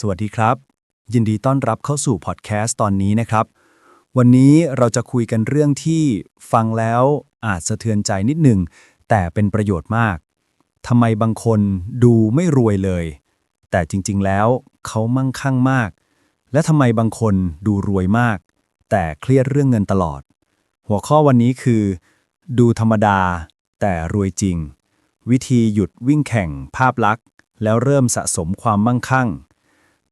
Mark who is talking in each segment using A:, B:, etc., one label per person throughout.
A: สวัสดีครับ ยินดีต้อนรับเข้าสู่พอดแคสต์ตอนนี้นะครับ วันนี้เราจะคุยกันเรื่องที่ฟังแล้วอาจสะเทือนใจนิดหนึ่ง แต่เป็นประโยชน์มากทำไมบางคนดูไม่รวยเลย แต่จริงๆแล้วเขามั่งคั่งมาก และทำไมบางคนดูรวยมาก แต่เครียดเรื่องเงินตลอด หัวข้อวันนี้คือ ดูธรรมดา แต่รวยจริง วิธีหยุดวิ่งแข่งภาพลักษณ์ แล้วเริ่มสะสมความมั่งคั่ง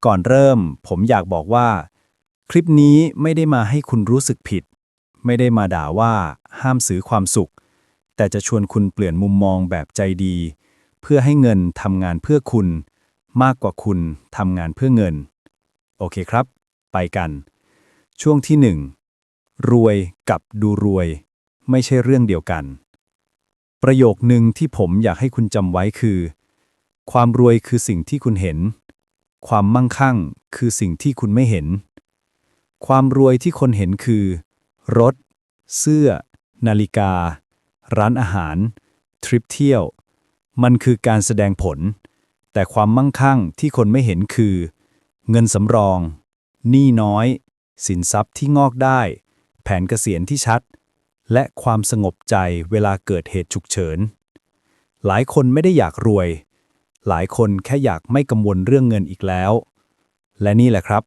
A: ก่อนเริ่ม ผมอยากบอกว่า คลิปนี้ไม่ได้มาให้คุณรู้สึกผิด ไม่ได้มาด่าว่าห้ามซื้อความสุข แต่จะชวนคุณเปลี่ยนมุมมองแบบใจดี เพื่อให้เงินทำงานเพื่อคุณ มากกว่าคุณทำงานเพื่อเงิน โอเคครับ ไปกัน ช่วงที่หนึ่งรวยกับดูรวย ไม่ใช่เรื่องเดียวกัน ประโยคหนึ่งที่ผมอยากให้คุณจำไว้คือ ความรวยคือสิ่งที่คุณเห็น ความมั่งคั่งคือสิ่งที่คุณไม่เห็น ความรวยที่คนเห็นคือ รถ เสื้อ นาฬิกา ร้านอาหาร ทริปเที่ยว มันคือการแสดงผล แต่ความมั่งคั่งที่คนไม่เห็นคือ เงินสำรอง หนี้น้อย สินทรัพย์ที่งอกได้ แผนเกษียณที่ชัด และความสงบใจเวลาเกิดเหตุฉุกเฉิน หลายคนไม่ได้อยากรวย หลายคนแค่อยากไม่กังวลเรื่องเงินอีกแล้ว และนี่แหละครับ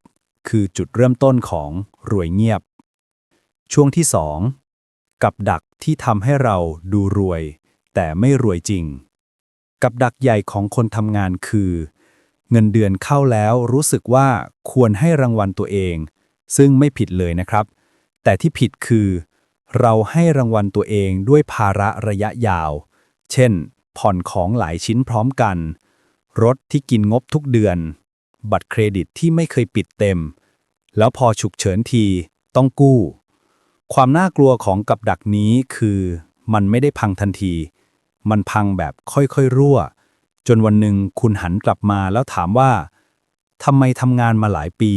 A: คือจุดเริ่มต้นของรวยเงียบ ช่วงที่ 2 กับดักที่ทำให้เราดูรวย แต่ไม่รวยจริง กับดักใหญ่ของคนทำงานคือ เงินเดือนเข้าแล้วรู้สึกว่าควรให้รางวัลตัวเอง ซึ่งไม่ผิดเลยนะครับ แต่ที่ผิดคือ เราให้รางวัลตัวเองด้วยภาระระยะยาว เช่น ผ่อนของหลายชิ้นพร้อมกัน รถที่กินงบทุกเดือน บัตรเครดิตที่ไม่เคยปิดเต็ม แล้วพอฉุกเฉินทีต้องกู้ ความน่ากลัวของกับดักนี้คือมันไม่ได้พังทันที มันพังแบบค่อยๆรั่ว จนวันหนึ่งคุณหันกลับมาแล้วถามว่าทำไมทำงานมาหลายปี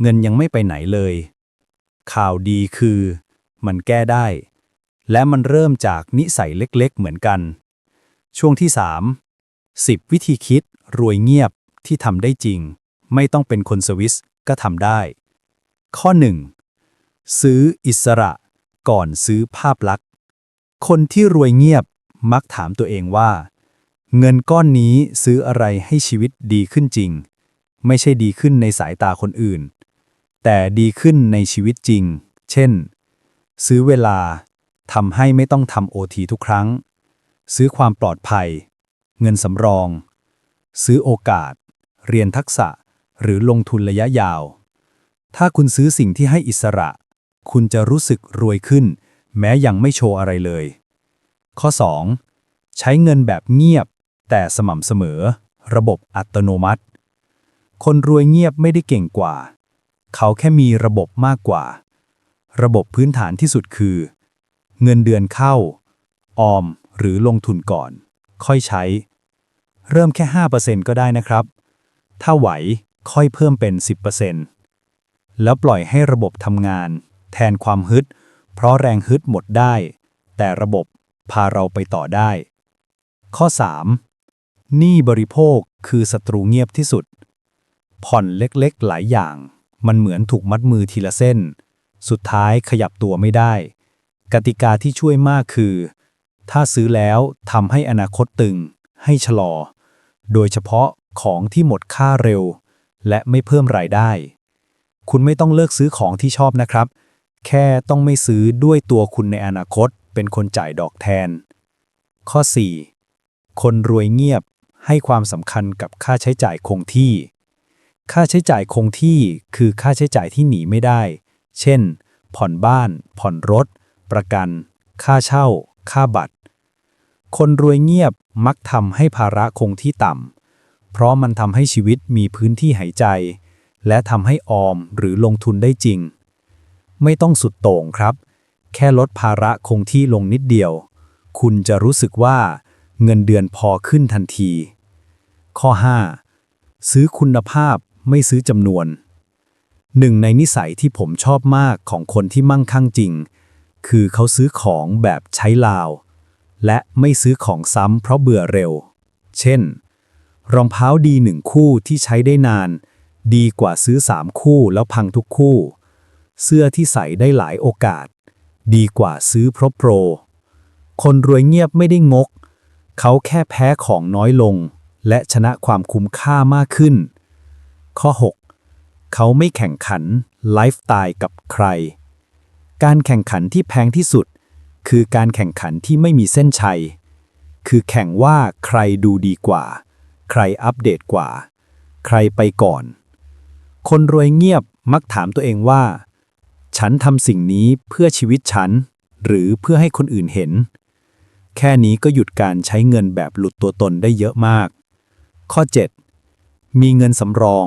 A: เงินยังไม่ไปไหนเลย ข่าวดีคือ มันแก้ได้ และมันเริ่มจากนิสัยเล็กๆ เหมือนกัน ช่วงที่ 3 10 วิธีคิด รวยเงียบที่ทำได้จริง ไม่ต้องเป็นคนสวิสก็ทำได้ ข้อ 1 ซื้ออิสระ ก่อนซื้อภาพลักษณ์ คนที่รวยเงียบมักถามตัวเองว่า เงินก้อนนี้ซื้ออะไรให้ชีวิตดีขึ้นจริง ไม่ใช่ดีขึ้นในสายตาคนอื่น แต่ดีขึ้นในชีวิตจริง เช่น ซื้อเวลาทำให้ไม่ต้องทำโอทีทุกครั้ง ซื้อความปลอดภัย เงินสำรอง ซื้อโอกาส เรียนทักษะ หรือลงทุนระยะยาว ถ้าคุณซื้อสิ่งที่ให้อิสระ คุณจะรู้สึกรวยขึ้น แม้ยังไม่โชว์อะไรเลย ข้อ 2. ใช้เงินแบบเงียบ แต่สม่ำเสมอ ระบบอัตโนมัติ คนรวยเงียบไม่ได้เก่งกว่า เขาแค่มีระบบมากกว่า ระบบพื้นฐานที่สุดคือ เงินเดือนเข้า ออมหรือลงทุนก่อน ค่อยใช้ เริ่มแค่ 5%ก็ได้นะครับ ถ้าไหวค่อยเพิ่มเป็น 10%แล้วปล่อยให้ระบบทำงาน แทนความฮึด เพราะแรงฮึดหมดได้ แต่ระบบพาเราไปต่อได้ ข้อ 3. หนี้บริโภคคือศัตรูเงียบที่สุด ผ่อนเล็กๆหลายอย่าง มันเหมือนถูกมัดมือทีละเส้น สุดท้ายขยับตัวไม่ได้ กติกาที่ช่วยมากคือ ถ้าซื้อแล้วทำให้อนาคตตึง ให้ชะลอ โดยเฉพาะของที่หมดค่าเร็ว และไม่เพิ่มรายได้ คุณไม่ต้องเลิกซื้อของที่ชอบนะครับ แค่ต้องไม่ซื้อด้วยตัวคุณในอนาคต เป็นคนจ่ายดอกแทน ข้อ 4. คนรวยเงียบให้ความสำคัญกับค่าใช้จ่ายคงที่ ค่าใช้จ่ายคงที่คือค่าใช้จ่ายที่หนีไม่ได้ เช่น ผ่อนบ้าน ผ่อนรถ ประกัน ค่าเช่า ค่าบัตร คนรวยเงียบมักทำให้ภาระคงที่ต่ำ เพราะมันทำให้ชีวิตมีพื้นที่หายใจ และทำให้ออมหรือลงทุนได้จริง ไม่ต้องสุดโต่งครับ แค่ลดภาระคงที่ลงนิดเดียว คุณจะรู้สึกว่าเงินเดือนพอขึ้นทันที ข้อ 5. ซื้อคุณภาพไม่ซื้อจำนวน หนึ่งในนิสัยที่ผมชอบมากของคนที่มั่งคั่งจริง คือเขาซื้อของแบบใช้ลาว และไม่ซื้อของซ้ำเพราะเบื่อเร็ว เช่น รองเท้าดีหนึ่งคู่ที่ใช้ได้นาน ดีกว่าซื้อสามคู่แล้วพังทุกคู่ เสื้อที่ใส่ได้หลายโอกาส ดีกว่าซื้อเพราะโปร คนรวยเงียบไม่ได้งก เขาแค่แพ้ของน้อยลง และชนะความคุ้มค่ามากขึ้น ข้อ 6 เขาไม่แข่งขันไลฟ์สไตล์กับใคร การแข่งขันที่แพงที่สุด คือการแข่งขันที่ไม่มีเส้นชัย คือแข่งว่าใครดูดีกว่า ใครอัปเดตกว่า ใครไปก่อน คนรวยเงียบมักถามตัวเองว่า ฉันทำสิ่งนี้เพื่อชีวิตฉัน หรือเพื่อให้คนอื่นเห็น แค่นี้ก็หยุดการใช้เงินแบบหลุดตัวตนได้เยอะมาก ข้อ 7 มีเงินสำรอง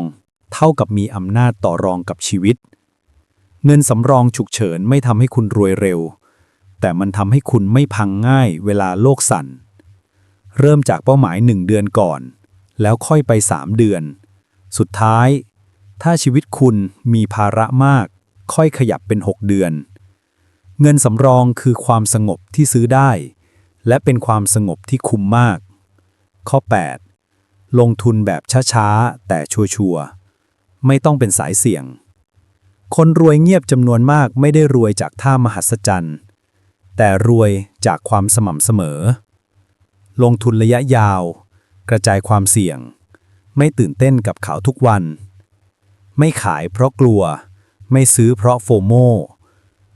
A: เท่ากับมีอำนาจต่อรองกับชีวิต เงินสำรองฉุกเฉินไม่ทำให้คุณรวยเร็ว แต่มันทำให้คุณไม่พังง่ายเวลาโลกสั่น เริ่มจากเป้าหมายหนึ่งเดือนก่อน แล้วค่อยไปสามเดือน สุดท้าย ถ้าชีวิตคุณมีภาระมาก ค่อยขยับเป็น 6 เดือน เงินสำรองคือความสงบที่ซื้อได้ และเป็นความสงบที่คุ้มมาก ข้อ 8 ลงทุนแบบช้าๆ แต่ชัวร์ๆไม่ต้องเป็นสายเสี่ยง คนรวยเงียบจำนวนมากไม่ได้รวยจากท่ามหัศจรรย์ แต่รวยจากความสม่ำเสมอ ลงทุนระยะยาว กระจายความเสี่ยง ไม่ตื่นเต้นกับข่าวทุกวัน ไม่ขายเพราะกลัว ไม่ซื้อเพราะโฟโม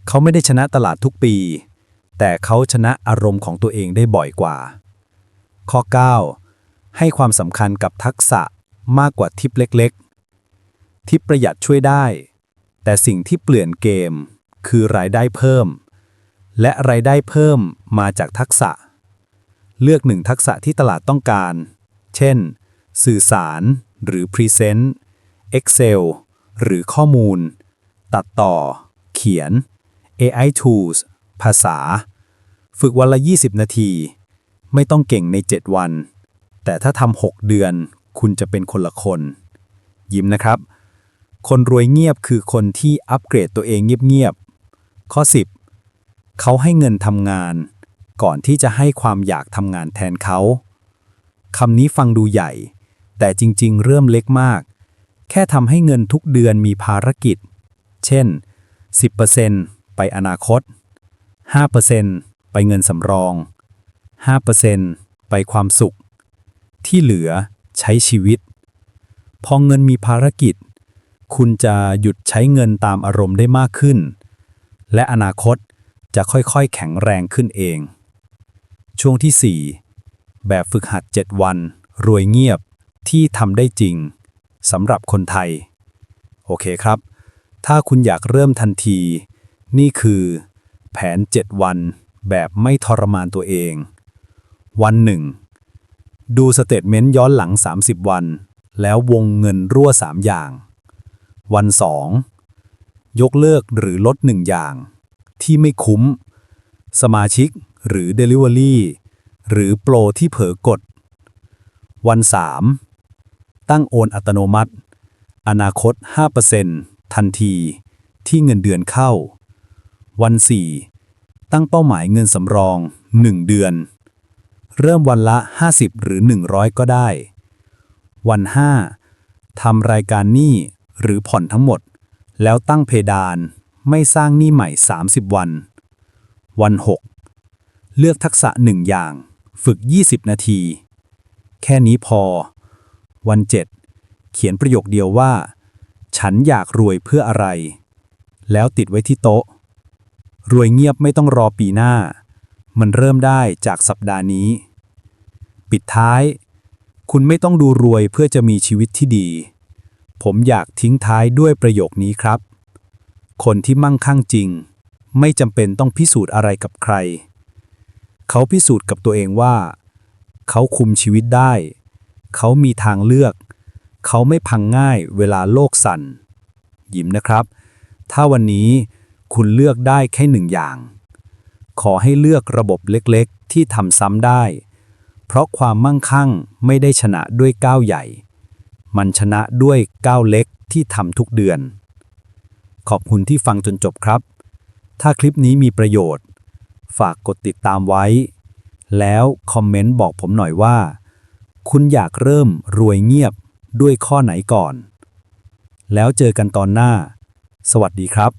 A: เขาไม่ได้ชนะตลาดทุกปี แต่เขาชนะอารมณ์ของตัวเองได้บ่อยกว่า ข้อ 9 ให้ความสำคัญกับทักษะมากกว่าทิปเล็กๆ ทิปประหยัดช่วยได้ แต่สิ่งที่เปลี่ยนเกมคือรายได้เพิ่ม และรายได้เพิ่มมาจากทักษะ เลือกหนึ่งทักษะที่ตลาดต้องการ เช่น สื่อสารหรือ Present Excel หรือข้อมูล ตัดต่อ เขียน AI Tools ภาษา ฝึกวันละ 20 นาที ไม่ต้องเก่งใน 7 วัน แต่ถ้าทำ 6 เดือน คุณจะเป็นคนละคน ยิ้มนะครับ คนรวยเงียบคือคนที่อัปเกรดตัวเองเงียบๆข้อ 10 เขาให้เงินทำงาน ก่อนที่จะให้ความอยากทำงานแทนเขาคำนี้ฟังดูใหญ่ แต่จริงๆ เริ่มเล็กมาก แค่ทำให้เงินทุกเดือนมีภารกิจ เช่น 10%ไปอนาคต 5%ไปเงินสำรอง 5%ไปความสุข ที่เหลือใช้ชีวิต พอเงินมีภารกิจ คุณจะหยุดใช้เงินตามอารมณ์ได้มากขึ้น และอนาคต จะค่อยๆ แข็งแรงขึ้นเอง ช่วงที่ 4 แบบฝึกหัด 7 วัน รวยเงียบที่ทำได้จริงสำหรับคนไทย โอเคครับ ถ้าคุณอยากเริ่มทันที นี่คือ แผน 7 วัน แบบไม่ทรมานตัวเอง วันหนึ่งดูสเตทเมนต์ย้อนหลัง 30 วัน แล้ววงเงินรั่ว 3 อย่าง วัน 2 ยกเลิกหรือลด 1 อย่าง ที่ไม่คุ้ม สมาชิกหรือ Delivery หรือโปรที่เผลอกด วัน 3 ตั้งโอนอัตโนมัติ อนาคต 5%ทันที ที่เงินเดือนเข้า วัน 4 ตั้งเป้าหมายเงินสำรอง 1 เดือน เริ่มวันละ 50 หรือ 100 ก็ได้ วัน 5ทำรายการหนี้หรือผ่อนทั้งหมด แล้วตั้งเพดาน ไม่สร้างหนี้ใหม่ 30 วัน วัน 6 เลือกทักษะ1อย่าง ฝึก 20 นาที แค่นี้พอ วัน 7 เขียนประโยคเดียวว่า ฉันอยากรวยเพื่ออะไร แล้วติดไว้ที่โต๊ะ รวยเงียบไม่ต้องรอปีหน้า มันเริ่มได้จากสัปดาห์นี้ ปิดท้าย คุณไม่ต้องดูรวยเพื่อจะมีชีวิตที่ดี ผมอยากทิ้งท้ายด้วยประโยคนี้ครับ คนที่มั่งคั่งจริง ไม่จำเป็นต้องพิสูจน์อะไรกับใคร เขาพิสูจน์กับตัวเองว่า เขาคุมชีวิตได้ เขามีทางเลือก เขาไม่พังง่ายเวลาโลกสั่น ยิ้มนะครับ ถ้าวันนี้คุณเลือกได้แค่หนึ่งอย่าง ขอให้เลือกระบบเล็กๆ ที่ทำซ้ำได้ เพราะความมั่งคั่งไม่ได้ชนะด้วยก้าวใหญ่ มันชนะด้วยก้าวเล็กที่ทำทุกเดือน ขอบคุณที่ฟังจนจบครับ ถ้าคลิปนี้มีประโยชน์ ฝากกดติดตามไว้ แล้วคอมเมนต์บอกผมหน่อยว่า คุณอยากเริ่มรวยเงียบด้วยข้อไหนก่อน แล้วเจอกันตอนหน้า สวัสดีครับ